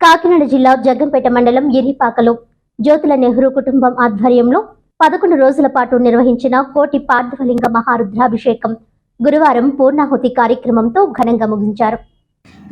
కాకినాడ జిల్లా జగ్గంపేట మండలం ఎరిపాకలో జ్యోతుల నెహ్రూ కుటుంబం ఆధ్వర్యంలో పదకొండు రోజుల పాటు నిర్వహించిన కోటి పార్థవలింగ మహారుద్రాభిషేకం గురువారం పూర్ణాహుతి కార్యక్రమంతో ఘనంగా ముగించారు.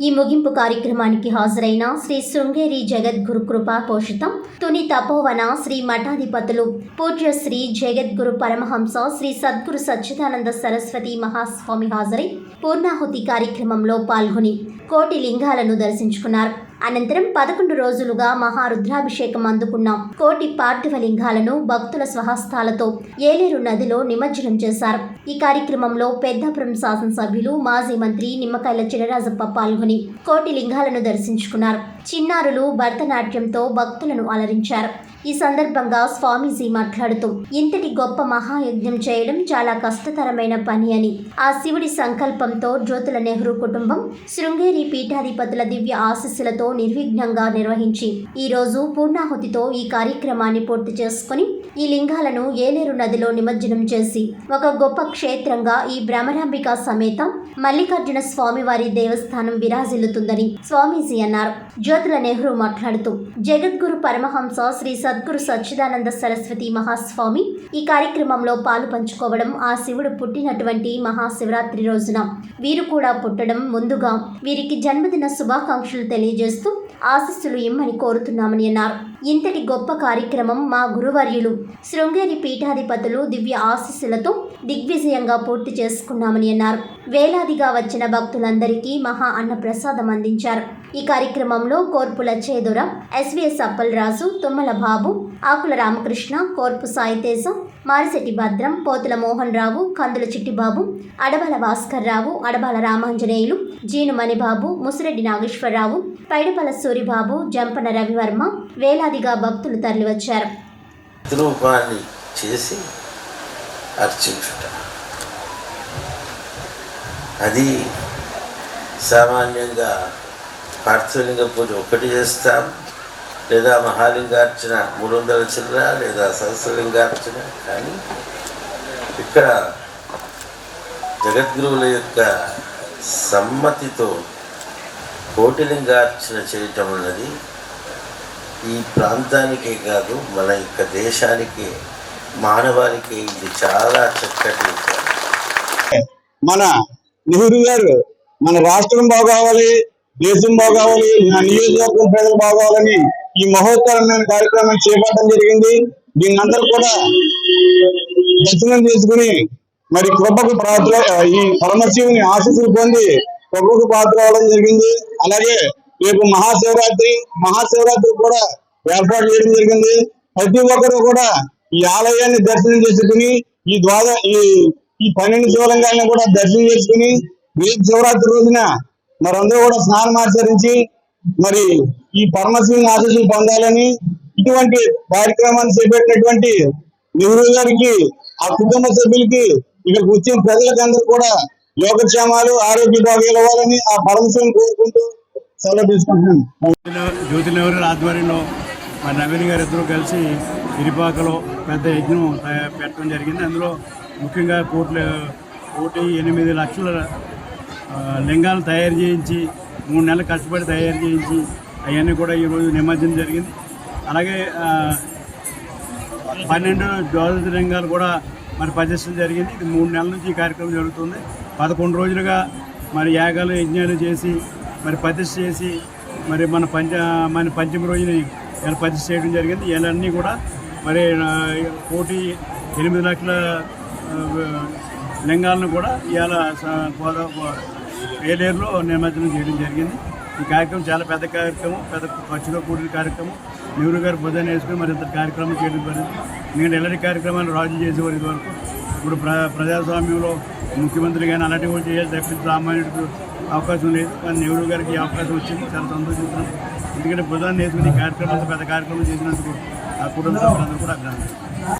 ఈ ముగింపు కార్యక్రమానికి హాజరైన శ్రీ శృంగేరి జగద్గురు కృపా పోషితం తుని తపోవన శ్రీ మఠాధిపతులు పూజ్య శ్రీ జగద్గురు పరమహంస శ్రీ సద్గురు సచ్చిదానంద సరస్వతి మహాస్వామి హాజరై పూర్ణాహుతి కార్యక్రమంలో పాల్గొని కోటి లింగాలను దర్శించుకున్నారు. అనంతరం పదకొండు రోజులుగా మహారుద్రాభిషేకం అందుకున్న కోటి పార్థివ లింగాలను భక్తుల స్వహస్తాలతో ఏలేరు నదిలో నిమజ్జనం చేశారు. ఈ కార్యక్రమంలో పెద్దాపురం శాసనసభ్యులు మాజీ మంత్రి నిమ్మకాయల చినరాజప్ప పాల్గొని కోటి లింగాలను దర్శించుకున్నారు. చిన్నారులు భరతనాట్యంతో భక్తులను అలరించారు. ఈ సందర్భంగా స్వామీజీ మాట్లాడుతూ ఇంతటి గొప్ప మహాయజ్ఞం చేయడం చాలా కష్టతరమైన పని అని. ఆ శివుడి సంకల్పంతో జ్యోతుల నెహ్రూ కుటుంబం శృంగేరి పీఠాధిపతుల దివ్య ఆశీస్సులతో నిర్విఘ్నంగా నిర్వహించి ఈ రోజు పూర్ణాహుతితో ఈ కార్యక్రమాన్ని పూర్తి చేసుకుని ఈ లింగాలను ఏలేరు నదిలో నిమజ్జనం చేసి ఒక గొప్ప క్షేత్రంగా ఈ భ్రమరాంబిక సమేత మల్లికార్జున స్వామివారి దేవస్థానం విరాజిల్లుతుందని స్వామీజీ అన్నారు. జ్యోతుల నెహ్రూ మాట్లాడుతూ జగద్గురు పరమహంస శ్రీ సద్గురు సచ్చిదానంద సరస్వతి మహాస్వామి ఈ కార్యక్రమంలో పాలు పంచుకోవడం ఆ శివుడు పుట్టినటువంటి మహాశివరాత్రి రోజున వీరు కూడా పుట్టడం ముందుగా వీరికి జన్మదిన శుభాకాంక్షలు తెలియజేస్తూ ఆశీస్సులు ఇమ్మని కోరుతున్నామని అన్నారు. ఇంతటి గొప్ప కార్యక్రమం మా గురువర్యులు శృంగేరి పీఠాధిపతులు దివ్య ఆశీస్సులతో దిగ్విజయంగా పూర్తి చేసుకున్నామని అన్నారు. వేలాదిగా వచ్చిన భక్తులందరికీ మహా అన్న ప్రసాదం అందించారు. ఈ కార్యక్రమంలో కోర్పుల చేదుర ఎస్విఎస్ అప్పలరాజు తుమ్మల బాబు ఆకుల రామకృష్ణ కోర్పు సాయితేజ మారిశెట్టి భద్రం పోతుల మోహన్ రావు కందుల చిట్టిబాబు అడబాల భాస్కర్ రావు అడబాల రామాంజనేయులు జీను మణిబాబు ముసిరెడ్డి నాగేశ్వరరావు పైడపల సూరిబాబు జంపన రవివర్మ వేలాదిగా భక్తులు తరలివచ్చారు. రూపాన్ని చేసి అర్చించుట. అది సామాన్యంగా పార్థలింగ పూజ ఒకటి చేస్తాం. లేదా మహాలింగార్చన మూడు వందల చిల్లర లేదా సహస్రలింగార్చన కానీ ఇక్కడ జగద్గురువుల యొక్క సమ్మతితో కోటిలింగార్చన చేయటం అన్నది ఈ ప్రాంతానికే కాదు మన యొక్క దేశానికి మానవానికి ఇది చాలా చక్కటి మన నెహ్రూ గారు మన రాష్ట్రం బాగోవాలి దేశం బాగోవాలి నా నియోజకవర్గం ప్రజలు బాగోవాలని ఈ మహోత్తరమైన కార్యక్రమం చేపట్టడం జరిగింది. దీన్ని అందరూ కూడా దర్శనం చేసుకుని మరి కృపకు పాత్ర ఈ పరమశివుని ఆశీస్సులు పొంది కృపకు పాత్ర అవడం జరిగింది. అలాగే రేపు మహాశివరాత్రి మహాశివరాత్రి కూడా ఏర్పాటు చేయడం జరిగింది. ప్రతి ఒక్కరు కూడా ఈ ఆలయాన్ని దర్శనం చేసుకుని ఈ ద్వార ఈ ఈ పన్నెండు శివలింగాలను కూడా దర్శనం చేసుకుని రేపు శివరాత్రి రోజున మరందరూ కూడా స్నానం ఆచరించి మరి ఈ పరమశివుని ఆశీస్సులు పొందాలని ఇటువంటి కార్యక్రమాన్ని చేపట్టినటువంటి నెహ్రూ గారికి ఆ కుటుంబ సభ్యులకి ఇక్కడ వచ్చిన ప్రజలకందరూ కూడా యోగక్షేమాలు ఆరోగ్య భాగ్యాలు ఇవ్వాలని ఆ పరమశివుని కోరుకుంటూ సెలవు తీసుకుంటున్నాను జ్యోతి నెహ్రూ ఆధ్వర్యంలో మా నవీన్ గారు ఇద్దరు కలిసి ఇరిపాకలో పెద్ద యజ్ఞం పెట్టడం జరిగింది. అందులో ముఖ్యంగా కోట్ల కోటి ఎనిమిది లక్షల లింగాలు తయారు చేయించి మూడు నెలలు కష్టపడి తయారు చేయించి అవన్నీ కూడా ఈరోజు నిమజ్జనం జరిగింది. అలాగే పన్నెండు పన్నెండు జ్యోతిర్లింగాలు కూడా మరి ప్రదర్శన జరిగింది. ఇది మూడు నెలల నుంచి ఈ కార్యక్రమం జరుగుతుంది. పదకొండు రోజులుగా మరి యాగాలు యజ్ఞాలు చేసి మరి ప్రతిష్ఠ చేసి మరి మన పంచ మన పంచమ రోజుని ఇలా ప్రతిష్ఠ చేయడం జరిగింది. ఇవన్నీ కూడా మరి కోటి ఎనిమిది లక్షల లింగాలను కూడా ఇవాళ ఏలేరులో నిమజ్జనం చేయడం జరిగింది. ఈ కార్యక్రమం చాలా పెద్ద కార్యక్రమం పెద్ద ఖర్చుతో కూడిన కార్యక్రమం. నెహ్రూ గారు బుధాన్ని వేసుకుని మరింత కార్యక్రమం చేయడం జరిగింది. నేను ఎలాంటి కార్యక్రమాలు రాజు చేసేవారు ఇదివరకు. ఇప్పుడు ప్ర ప్రజాస్వామ్యంలో ముఖ్యమంత్రి కానీ అలాంటివి కూడా చేయాలి తప్పించి సామాన్యుడికి అవకాశం లేదు. కానీ నెహ్రూ గారికి ఈ అవకాశం వచ్చింది. చాలా సంతోషిస్తున్నాం. ఎందుకంటే బుధాన్ని వేసుకుని ఈ పెద్ద కార్యక్రమం చేసినందుకు ఆ కుటుంబ సభ్యులందరూ కూడా అభినందన